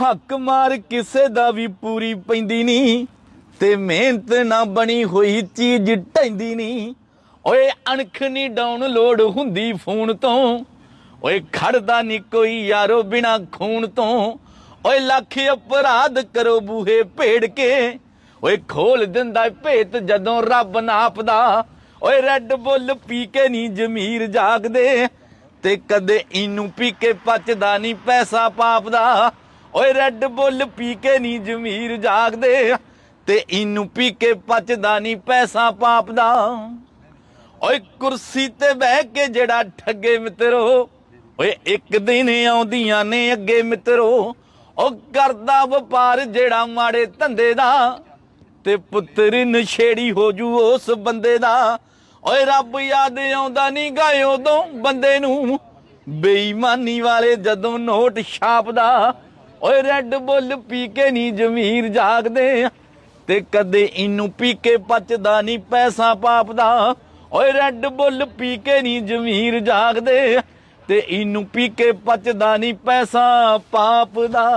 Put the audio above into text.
ਹੱਕ ਮਾਰ ਕਿਸੇ ਦਾ ਵੀ ਪੂਰੀ ਪੈਂਦੀ ਨਹੀਂ ਤੇ ਮਿਹਨਤ ਨਾ ਬਣੀ ਹੋਈ ਚੀਜ਼ ਢੈਂਦੀ ਨਹੀਂ ਓਏ ਅਣਖ ਨਹੀਂ ਡਾਊਨਲੋਡ ਹੁੰਦੀ ਫੋਨ ਤੋਂ। ਓਏ ਖੜਦਾ ਨਹੀਂ ਕੋਈ ਯਾਰੋ ਬਿਨਾ ਖੂਨ ਤੋਂ। ਓਏ ਲੱਖ ਅਪਰਾਧ ਕਰੋ ਬੂਹੇ ਭੇੜ ਕੇ। ਓਏ ਖੋਲ ਦਿੰਦਾ ਭੇਤ ਜਦੋਂ ਰੱਬ ਨਾਪਦਾ ਓਏ ਰੈੱਡ ਬੁੱਲ ਪੀ ਕੇ ਨਹੀਂ ਜ਼ਮੀਰ ਜਾਗਦੇ। ਤੇ ਕਦੇ ਇਹਨੂੰ ਪੀ ਕੇ ਪਚਦਾ ਨਹੀਂ ਪੈਸਾ ਪਾਪ ਦਾ। ਓਏ ਰੈੱਡ ਬੁੱਲ ਪੀ ਕੇ ਨਹੀਂ ਜ਼ਮੀਰ ਜਾਗਦੇ। ਤੇ ਇਹਨੂੰ ਪੀ ਕੇ ਪਚਦਾ ਨਹੀਂ ਪੈਸਾ ਪਾਪ ਦਾ ਓਏ ਕੁਰਸੀ ਤੇ ਬਹਿ ਕੇ ਜਿਹੜਾ ਠੱਗੇ ਮਿੱਤਰੋ, ਓਏ ਇੱਕ ਦਿਨ ਆਉਂਦੀਆਂ ਨੇ ਅੱਗੇ ਮਿੱਤਰੋ। ਉਹ ਕਰਦਾ ਵਪਾਰ ਜਿਹੜਾ ਮਾੜੇ ਧੰਦੇ ਦਾ, ਤੇ ਪੁੱਤਰ ਨਸ਼ੇੜੀ ਹੋ ਜੂ ਉਸ ਬੰਦੇ ਦਾ। ਓਏ ਰੱਬ ਯਾਦ ਆਉਂਦਾ ਨਹੀਂ ਗਾਇ ਉਦੋਂ ਬੰਦੇ ਨੂੰ, ਬੇਈਮਾਨੀ ਵਾਲੇ ਜਦੋਂ ਨੋਟ ਛਾਪਦਾ। ਓਏ ਰੈੱਡ ਬੁੱਲ ਪੀ ਕੇ ਨਹੀਂ ਜ਼ਮੀਰ ਜਾਗਦੇ ਤੇ ਕਦੇ ਇਹਨੂੰ ਪੀ ਕੇ ਪਚਦਾ ਨਹੀਂ ਪੈਸਾ ਪਾਪ ਦਾ ਓਏ ਰੈੱਡ ਬੁੱਲ ਪੀ ਕੇ ਨਹੀਂ ਜ਼ਮੀਰ ਜਾਗਦੇ ਤੇ ਇਹਨੂੰ ਪੀ ਕੇ ਪਚਦਾ ਨਹੀਂ ਪੈਸਾ ਪਾਪ ਦਾ